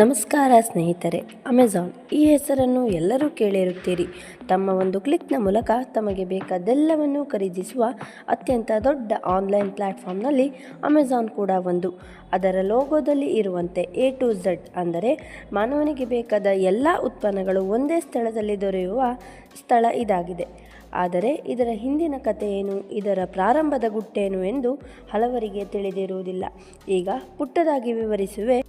ನಮಸ್ಕಾರ ಸ್ನೇಹಿತರೆ ಅಮೆಝಾನ್ ಈ ಹೆಸರನ್ನು ಎಲ್ಲರೂ ಕೇಳಿರುತ್ತೀರಿ. ತಮ್ಮ ಒಂದು ಕ್ಲಿಕ್ನ ಮೂಲಕ ತಮಗೆ ಬೇಕಾದೆಲ್ಲವನ್ನು ಖರೀದಿಸುವ ಅತ್ಯಂತ ದೊಡ್ಡ ಆನ್ಲೈನ್ ಪ್ಲ್ಯಾಟ್ಫಾರ್ಮ್ನಲ್ಲಿ ಅಮೆಝಾನ್ ಕೂಡ ಒಂದು. ಅದರ ಲೋಗೋದಲ್ಲಿ ಇರುವಂತೆ ಎ ಟು ಝಡ್ ಅಂದರೆ ಮಾನವನಿಗೆ ಬೇಕಾದ ಎಲ್ಲ ಉತ್ಪನ್ನಗಳು ಒಂದೇ ಸ್ಥಳದಲ್ಲಿ ದೊರೆಯುವ ಸ್ಥಳ ಇದಾಗಿದೆ. ಆದರೆ ಇದರ ಹಿಂದಿನ ಕಥೆ ಏನು, ಇದರ ಪ್ರಾರಂಭದ ಗುಟ್ಟೇನು ಎಂದು ಹಲವರಿಗೆ ತಿಳಿದಿರುವುದಿಲ್ಲ. ಈಗ ಪುಟ್ಟದಾಗಿ ವಿವರಿಸುವೆ.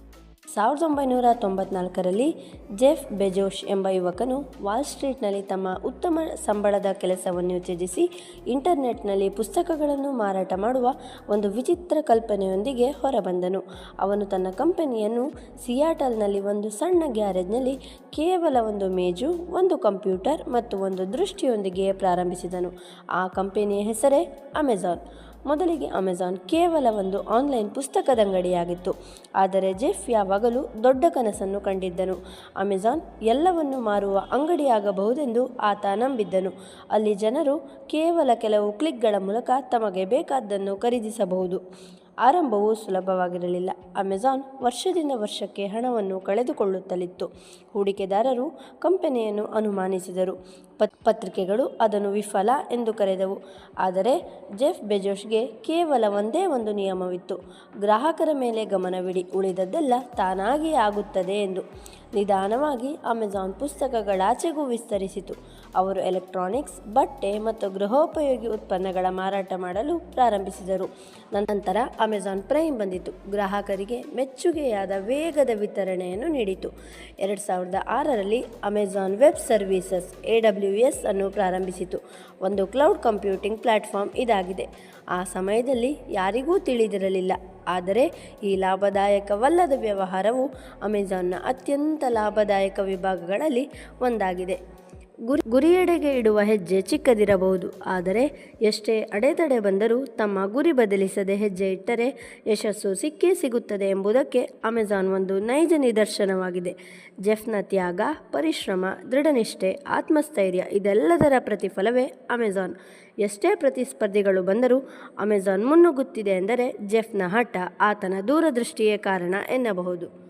ಸಾವಿರದ ಒಂಬೈನೂರ ತೊಂಬತ್ನಾಲ್ಕರಲ್ಲಿ ಜೆಫ್ ಬೆಜೋಶ್ ಎಂಬ ಯುವಕನು ವಾಲ್ ಸ್ಟ್ರೀಟ್ನಲ್ಲಿ ತಮ್ಮ ಉತ್ತಮ ಸಂಬಳದ ಕೆಲಸವನ್ನು ತ್ಯಜಿಸಿ ಇಂಟರ್ನೆಟ್ನಲ್ಲಿ ಪುಸ್ತಕಗಳನ್ನು ಮಾರಾಟ ಮಾಡುವ ಒಂದು ವಿಚಿತ್ರ ಕಲ್ಪನೆಯೊಂದಿಗೆ ಹೊರಬಂದನು. ಅವನು ತನ್ನ ಕಂಪನಿಯನ್ನು ಸಿಯಾಟಲ್ನಲ್ಲಿ ಒಂದು ಸಣ್ಣ ಗ್ಯಾರೇಜ್ನಲ್ಲಿ ಕೇವಲ ಒಂದು ಮೇಜು, ಒಂದು ಕಂಪ್ಯೂಟರ್ ಮತ್ತು ಒಂದು ದೃಷ್ಟಿಯೊಂದಿಗೆ ಪ್ರಾರಂಭಿಸಿದನು. ಆ ಕಂಪನಿಯ ಹೆಸರೇ ಅಮೆಜಾನ್. ಮೊದಲಿಗೆ ಅಮೆಜಾನ್ ಕೇವಲ ಒಂದು ಆನ್ಲೈನ್ ಪುಸ್ತಕದ ಅಂಗಡಿಯಾಗಿತ್ತು. ಆದರೆ ಜೆಫ್ ಯಾವಾಗಲೂ ದೊಡ್ಡ ಕನಸನ್ನು ಕಂಡಿದ್ದನು. ಅಮೆಜಾನ್ ಎಲ್ಲವನ್ನು ಮಾರುವ ಅಂಗಡಿಯಾಗಬಹುದೆಂದು ಆತ ನಂಬಿದ್ದನು. ಅಲ್ಲಿ ಜನರು ಕೇವಲ ಕೆಲವು ಕ್ಲಿಕ್ಗಳ ಮೂಲಕ ತಮಗೆ ಬೇಕಾದ್ದನ್ನು ಖರೀದಿಸಬಹುದು. ಆರಂಭವು ಸುಲಭವಾಗಿರಲಿಲ್ಲ. ಅಮೆಜಾನ್ ವರ್ಷದಿಂದ ವರ್ಷಕ್ಕೆ ಹಣವನ್ನು ಕಳೆದುಕೊಳ್ಳುತ್ತಲಿತ್ತು. ಹೂಡಿಕೆದಾರರು ಕಂಪನಿಯನ್ನು ಅನುಮಾನಿಸಿದರು. ಪತ್, ಪತ್ರಿಕೆಗಳು ಅದನ್ನು ವಿಫಲ ಎಂದು ಕರೆದವು. ಆದರೆ ಜೆಫ್ ಬೆಜೋಶ್ಗೆ ಕೇವಲ ಒಂದೇ ಒಂದು ನಿಯಮವಿತ್ತು. ಗ್ರಾಹಕರ ಮೇಲೆ ಗಮನವಿಡಿ, ಉಳಿದದ್ದೆಲ್ಲ ತಾನಾಗಿಯೇ ಆಗುತ್ತದೆ ಎಂದು. ನಿಧಾನವಾಗಿ ಅಮೆಜಾನ್ ಪುಸ್ತಕಗಳಾಚೆಗೂ ವಿಸ್ತರಿಸಿತು. ಅವರು ಎಲೆಕ್ಟ್ರಾನಿಕ್ಸ್, ಬಟ್ಟೆ ಮತ್ತು ಗೃಹೋಪಯೋಗಿ ಉತ್ಪನ್ನಗಳ ಮಾರಾಟ ಮಾಡಲು ಪ್ರಾರಂಭಿಸಿದರು. ನಂತರ ಅಮೆಜಾನ್ ಪ್ರೈಮ್ ಬಂದಿತು. ಗ್ರಾಹಕರಿಗೆ ಮೆಚ್ಚುಗೆಯಾದ ವೇಗದ ವಿತರಣೆಯನ್ನು ನೀಡಿತು. ಎರಡು ಸಾವಿರದ ಆರರಲ್ಲಿ Amazon web services A W S ಅನ್ನು ಪ್ರಾರಂಭಿಸಿತು. ಒಂದು ಕ್ಲೌಡ್ ಕಂಪ್ಯೂಟಿಂಗ್ ಪ್ಲ್ಯಾಟ್ಫಾರ್ಮ್ ಇದಾಗಿದೆ. ಆ ಸಮಯದಲ್ಲಿ ಯಾರಿಗೂ ತಿಳಿದಿರಲಿಲ್ಲ. ಆದರೆ ಈ ಲಾಭದಾಯಕವಲ್ಲದ ವ್ಯವಹಾರವು ಅಮೆಜಾನ್ನ ಅತ್ಯಂತ ಲಾಭದಾಯಕ ವಿಭಾಗಗಳಲ್ಲಿ ಒಂದಾಗಿದೆ. ಗುರಿ, ಗುರಿಯೆಡೆಗೆ ಇಡುವ ಹೆಜ್ಜೆ ಚಿಕ್ಕದಿರಬಹುದು. ಆದರೆ ಎಷ್ಟೇ ಅಡೆತಡೆ ಬಂದರೂ ತಮ್ಮ ಗುರಿ ಬದಲಿಸದೆ ಹೆಜ್ಜೆ ಇಟ್ಟರೆ ಯಶಸ್ಸು ಸಿಕ್ಕೇ ಸಿಗುತ್ತದೆ ಎಂಬುದಕ್ಕೆ ಅಮೆಜಾನ್ ಒಂದು ನೈಜ ನಿದರ್ಶನವಾಗಿದೆ. ಜೆಫ್ನ ತ್ಯಾಗ, ಪರಿಶ್ರಮ, ದೃಢನಿಷ್ಠೆ, ಆತ್ಮಸ್ಥೈರ್ಯ ಇದೆಲ್ಲದರ ಪ್ರತಿಫಲವೇ ಅಮೆಜಾನ್. ಎಷ್ಟೇ ಪ್ರತಿಸ್ಪರ್ಧಿಗಳು ಬಂದರೂ ಅಮೆಜಾನ್ ಮುನ್ನುಗ್ಗುತ್ತಿದೆ ಎಂದರೆ ಜೆಫ್ನ ಹಠ ಆತನ ದೂರದೃಷ್ಟಿಯೇ ಕಾರಣ ಎನ್ನಬಹುದು.